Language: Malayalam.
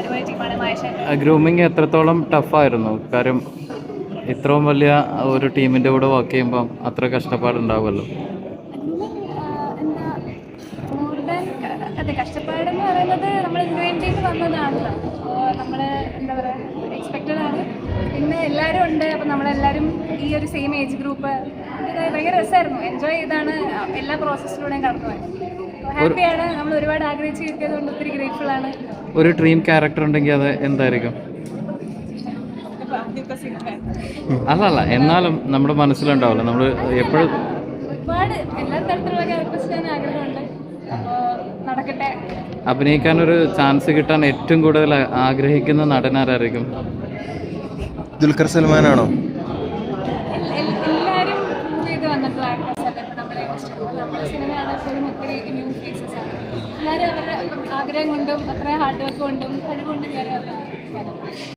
അടിപൊളി ടീമാണ് മായശേഖർ ഗ്രൂമിങ് എത്രത്തോളം ടഫായിരുന്നു കാര്യം ഇത്രയും വലിയ ഒരു ടീമിന്റെ കൂടെ വർക്ക് ചെയ്യുമ്പം അത്ര കഷ്ടപ്പാടുണ്ടാവുമല്ലോ. അതെ കഷ്ടപ്പാടെന്ന് പറയുന്നത് നമ്മൾ ഡ്രീം ചെയ്ത് വന്നതാണല്ലോ. നമ്മൾ എന്താ പറയുക എക്സ്പെക്റ്റഡ് ആണ്. പിന്നെ എല്ലാവരും ഉണ്ട്. അപ്പം നമ്മളെല്ലാവരും ഈ ഒരു സെയിം ഏജ് ഗ്രൂപ്പ് ഭയങ്കര രസമായിരുന്നു എൻജോയ് ചെയ്താണ് എല്ലാ പ്രോസസ്സിലൂടെയും കടന്നു പോയത് ഹാപ്പിയാണ്. നമ്മൾ ഒരുപാട് ആഗ്രഹിച്ചു കിട്ടിയതുകൊണ്ട് ഒത്തിരി ഗ്രേറ്റ്ഫുൾ ആണ്. ഒരു ഡ്രീം ക്യാരക്ടർ ഉണ്ടെങ്കിൽ അത് എന്തായിരിക്കും? അല്ലല്ല സിനിമ അല്ല അല്ല എന്നാലും നമ്മുടെ മനസ്സിലുണ്ടാവില്ല. നമ്മൾ എപ്പോഴും ഒരുപാട് എല്ലാ തരത്തിലുള്ള ക്യാരക്ടേഴ്സ് ഞാൻ ആഗ്രഹമുണ്ട്. നടക്കട്ടെ. അഭിനയിക്കാൻ ഒരു ചാൻസ് കിട്ടാൻ ഏറ്റവും കൂടുതൽ ആഗ്രഹിക്കുന്ന നടൻ ആരായിരിക്കും? ദുൽഖർ സൽമാനാണോ? ആണോ എല്ലാരും എല്ലാവരും പ്രൂവ് ചെയ്ത് വന്നിട്ടുള്ള ആക്ടേഴ്സ് അല്ലേ നമ്മുടെ സിനിമയാണ് എപ്പോഴും ഒത്തിരി ന്യൂ എല്ലാവരും അവരുടെ ആഗ്രഹം കൊണ്ടും അത്രയും ഹാർഡ് വർക്ക് കൊണ്ടും കഴിവുകൊണ്ടും കയറി